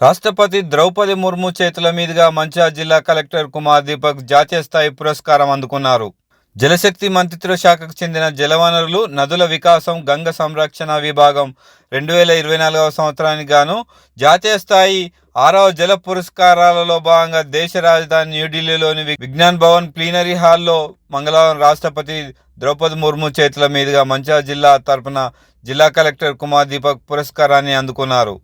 రాష్ట్రపతి ద్రౌపది ముర్ము చేతుల మీదుగా మంచిర్యాల జిల్లా కలెక్టర్ కుమార్ దీపక్ జాతీయ స్థాయి పురస్కారం అందుకున్నారు. జలశక్తి మంత్రిత్వ శాఖకు చెందిన జలవనరులు నదుల వికాసం గంగ సంరక్షణ విభాగం రెండు వేల ఇరవై నాలుగవ సంవత్సరానికి గాను జాతీయ స్థాయి ఆరవ జల పురస్కారాలలో భాగంగా దేశ రాజధాని న్యూఢిల్లీలోని విజ్ఞాన్ భవన్ ప్లీనరీ హాల్లో మంగళవారం రాష్ట్రపతి ద్రౌపది ముర్ము చేతుల మీదుగా మంచిర్యాల జిల్లా తరపున జిల్లా కలెక్టర్ కుమార్ దీపక్ పురస్కారాన్ని అందుకున్నారు.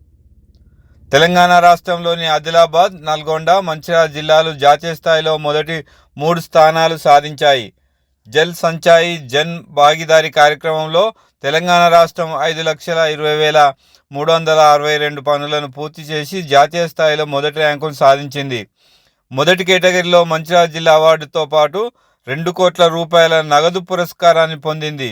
తెలంగాణ రాష్ట్రంలోని ఆదిలాబాద్ నల్గొండ మంచిర్యాల జిల్లాలు జాతీయ స్థాయిలో మొదటి మూడు స్థానాలు సాధించాయి. జల్ సంచాయి జన్ భాగీదారి కార్యక్రమంలో తెలంగాణ రాష్ట్రం ఐదు లక్షల ఇరవై వేల మూడు వందల అరవై రెండు పనులను పూర్తి చేసి జాతీయ స్థాయిలో మొదటి ర్యాంకును సాధించింది. మొదటి కేటగిరీలో మంచిర్యాల జిల్లా అవార్డుతో పాటు రెండు కోట్ల రూపాయల నగదు పురస్కారాన్ని పొందింది.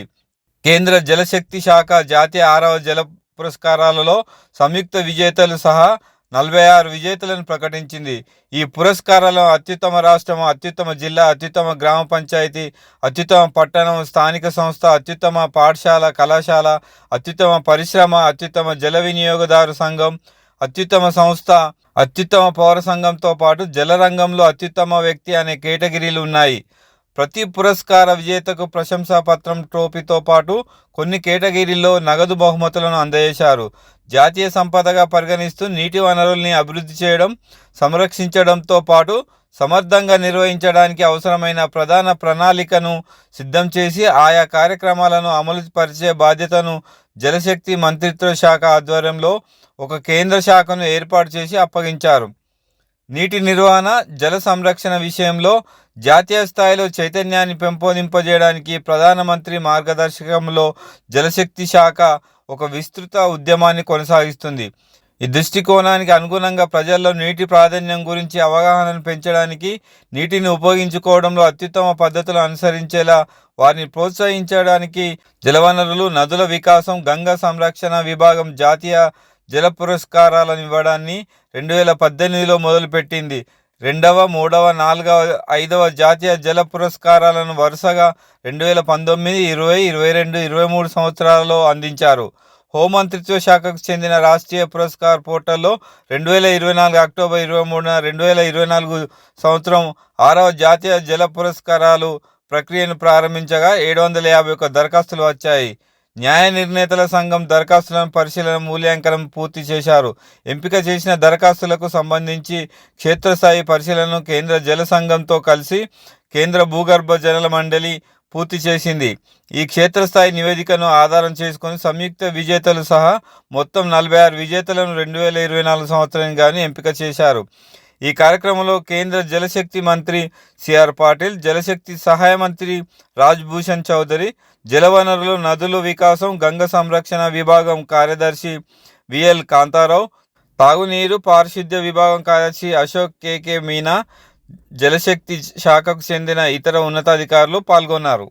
కేంద్ర జలశక్తి శాఖ జాతీయ ఆరవ జల పురస్కారాలలో సంయుక్త విజేతలు సహా నలభై ఆరు విజేతలను ప్రకటించింది. ఈ పురస్కారాలను అత్యుత్తమ రాష్ట్రం అత్యుత్తమ జిల్లా అత్యుత్తమ గ్రామ పంచాయతీ అత్యుత్తమ పట్టణం స్థానిక సంస్థ అత్యుత్తమ పాఠశాల కళాశాల అత్యుత్తమ పరిశ్రమ అత్యుత్తమ జల వినియోగదారు సంఘం అత్యుత్తమ సంస్థ అత్యుత్తమ పౌర సంఘంతో పాటు జల రంగంలో అత్యుత్తమ వ్యక్తి అనే కేటగిరీలు ఉన్నాయి. ప్రతి పురస్కార విజేతకు ప్రశంసా పత్రం ట్రోఫీతో పాటు కొన్ని కేటగిరీల్లో నగదు బహుమతులను అందజేశారు. జాతీయ సంపదగా పరిగణిస్తూ నీటి వనరుల్ని అభివృద్ధి చేయడం సంరక్షించడంతో పాటు సమర్థంగా నిర్వహించడానికి అవసరమైన ప్రధాన ప్రణాళికను సిద్ధం చేసి ఆయా కార్యక్రమాలను అమలు పరిచే బాధ్యతను జలశక్తి మంత్రిత్వ శాఖ ఆధ్వర్యంలో ఒక కేంద్ర శాఖను ఏర్పాటు చేసి అప్పగించారు. నీటి నిర్వహణ జల సంరక్షణ విషయంలో జాతీయ స్థాయిలో చైతన్యాన్ని పెంపొందింపజేయడానికి ప్రధానమంత్రి మార్గదర్శకంలో జలశక్తి శాఖ ఒక విస్తృత ఉద్యమాన్ని కొనసాగిస్తుంది. ఈ దృష్టికోణానికి అనుగుణంగా ప్రజల్లో నీటి ప్రాధాన్యం గురించి అవగాహనను పెంచడానికి నీటిని ఉపయోగించుకోవడంలో అత్యుత్తమ పద్ధతులు అనుసరించేలా వారిని ప్రోత్సహించడానికి జలవనరులు నదుల వికాసం గంగా సంరక్షణ విభాగం జాతీయ జల పురస్కారాలను ఇవ్వడాన్ని రెండు వేల పద్దెనిమిదిలో మొదలుపెట్టింది. రెండవ మూడవ నాలుగవ ఐదవ జాతీయ జల పురస్కారాలను వరుసగా రెండు వేల పంతొమ్మిది ఇరవై ఇరవై రెండు ఇరవై మూడు సంవత్సరాలలో అందించారు. హోంమంత్రిత్వ శాఖకు చెందిన రాష్ట్రీయ పురస్కార్ పోర్టల్లో రెండు వేల ఇరవై నాలుగు అక్టోబర్ ఇరవై మూడున రెండు వేల ఇరవై నాలుగు సంవత్సరం ఆరవ జాతీయ జల పురస్కారాలు ప్రక్రియను ప్రారంభించగా ఏడు వందల యాభై ఒక్క దరఖాస్తులు వచ్చాయి. న్యాయ నిర్ణేతల సంఘం దరఖాస్తులను పరిశీలన మూల్యాంకనం పూర్తి చేశారు. ఎంపిక చేసిన దరఖాస్తులకు సంబంధించి క్షేత్రస్థాయి పరిశీలనను కేంద్ర జల సంఘంతో కలిసి కేంద్ర భూగర్భ జల మండలి పూర్తి చేసింది. ఈ క్షేత్రస్థాయి నివేదికను ఆధారం చేసుకొని సంయుక్త విజేతలు సహా మొత్తం నలభై ఆరు విజేతలను రెండు వేల ఇరవై నాలుగు సంవత్సరానికి కానీ ఎంపిక చేశారు. ఈ కార్యక్రమంలో కేంద్ర జలశక్తి మంత్రి సిఆర్ పాటిల్ జలశక్తి సహాయ మంత్రి రాజ్భూషణ్ చౌదరి జలవనరులు నదుల వికాసం గంగ సంరక్షణ విభాగం కార్యదర్శి విఎల్ కాంతారావు తాగునీరు పారిశుద్ధ్య విభాగం కార్యదర్శి అశోక్ కేకే మీనా జలశక్తి శాఖకు చెందిన ఇతర ఉన్నతాధికారులు పాల్గొన్నారు.